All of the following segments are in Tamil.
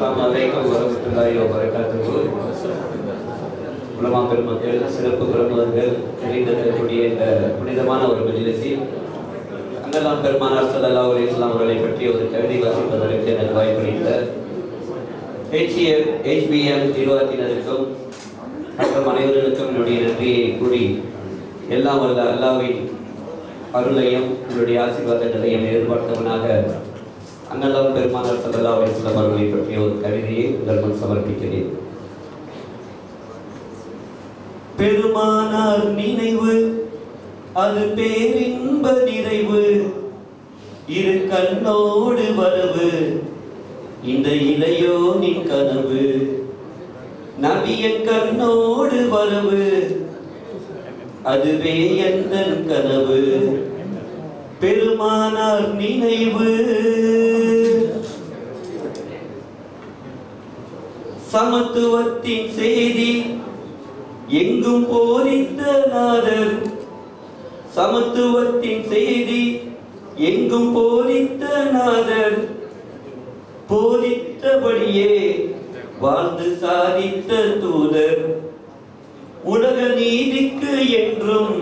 அஸ்ஸலாமு அலைக்கும் வரஹ்மத்துல்லாஹி வபரகாத்துஹு. உலமா பெருமக்கள் சிறப்பு பெருமக்கள் நிறைந்திருக்கக்கூடிய இந்த புனிதமான ஒரு மஜ்லிஸில் அங்கெல்லாம் பெருமானார் சல்லா அலி இஸ்லாம் அவர்களை பற்றி ஒரு கவிதை வாசிப்பதற்கு எனக்கு வாய்ப்பளித்த ஹெச்இஎம் ஹெச்பிஎம் நிர்வாகத்தினருக்கும் மற்றும் அனைவர்களுக்கும் என்னுடைய நன்றியை கூறி எல்லாம் வல்ல அல்லாவின் அருளையும் உங்களுடைய ஆசீர்வாதங்களையும் எதிர்பார்த்தவனாக அன்னலம் பெருமானார் சல்லல்லா அலிஸ்லாம் அவர்களை பற்றிய ஒரு கவிதையை உங்கள் முன் சமர்ப்பிக்கிறேன். பெருமானார் நினைவு அது பேரின்ப நிறைவு. இரு கண்ணோடு வரவு இந்த இளையோனின் கனவு. நபியன் கண்ணோடு வரவு அதுவே எந்தன் கனவு. பெருமானார் நினைவு. சமத்துவத்தின் செய்தி எங்கும் போரித்த நாதர். சமத்துவத்தின் செய்தி எங்கும் போரித்த நாதர். போதித்தபடியே வாழ்ந்து சாதித்த தூதர். உலக நீதிக்கு என்றும்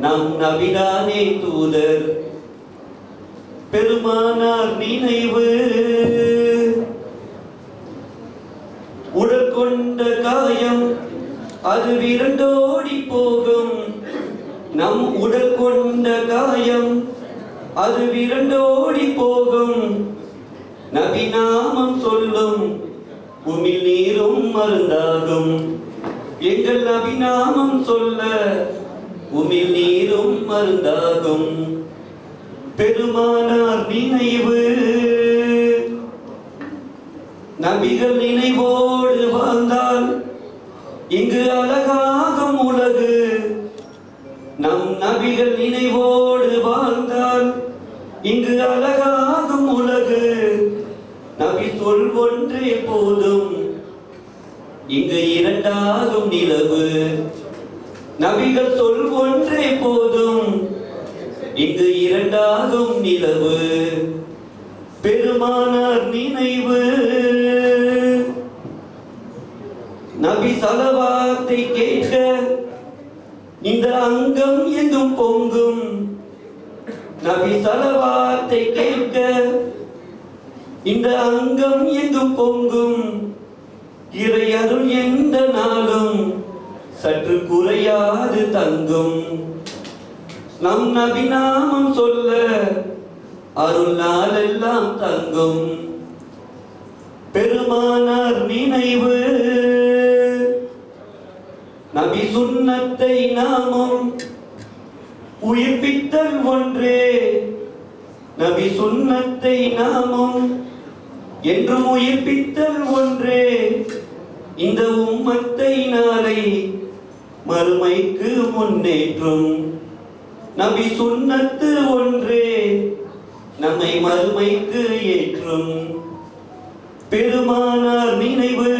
நம் நபிதானே தூதர். பெருமானார் நினைவு. உடல் கொண்ட காயம் அது விரண்டோடி போகும். நம் உடல் கொண்ட காயம் அது விரண்டோடி போகும். நபி நாமம் சொல்லும் உமிழ் நீரும் மருந்தாகும். எங்கள் நபிநாமம் சொல்ல உமிழ் நீரும் மருந்தாகும். பெருமானார் நினைவு. நபிகள் நினைவோடு வாழ்ந்தால் இங்கு அழகாகும் உலகு. நம் நபிகள் நினைவோடு வாழ்ந்தால் இங்கு அழகாகும் உலகு. நபி சொல் ஒன்றே போதும் இங்கு இரண்டாகும் நிலவு. நபிகள் சொல் ஒன்றே போதும். இங்கு இரண்டாகும் நிலவு. பெருமானார் நினைவு. நபி சலவாத்தை கேட்க இந்த அங்கம் எங்கும் பொங்கும்? நபி சலவாத்தை கேட்க இந்த அங்கம் எங்கும் பொங்கும்? இறை அருள் எந்த நாளும்? சற்று குறையாது தங்கும். நம் நபிநாமம் சொல்ல அருள் நாளெல்லாம் தங்கும். பெருமானார் நினைவு. நபி சுன்னத்தை நாமும் உயிர்ப்பித்தல் ஒன்றே. நபி சுன்னத்தை நாமும் என்றும் உயிர்ப்பித்தல் ஒன்றே. இந்த உம்மத்தை நாளை மறுமைக்கு முன்னேற்றும். நபி சுண்ணத்து ஒன்றே நம்மை மறுமைக்கு ஏற்றும். பெருமானார் நினைவு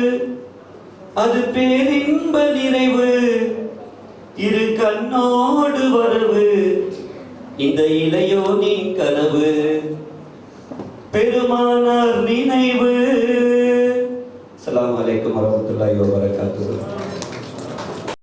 அது பேரின்ப நிறைவு. இரு கண்ணோடு வரவு இந்த இளையோனின் கனவு. பெருமானார் நினைவு. அலாம் வலைக்கம் வரஹ்மத்துல்லாஹி வபரகாத்துஹு.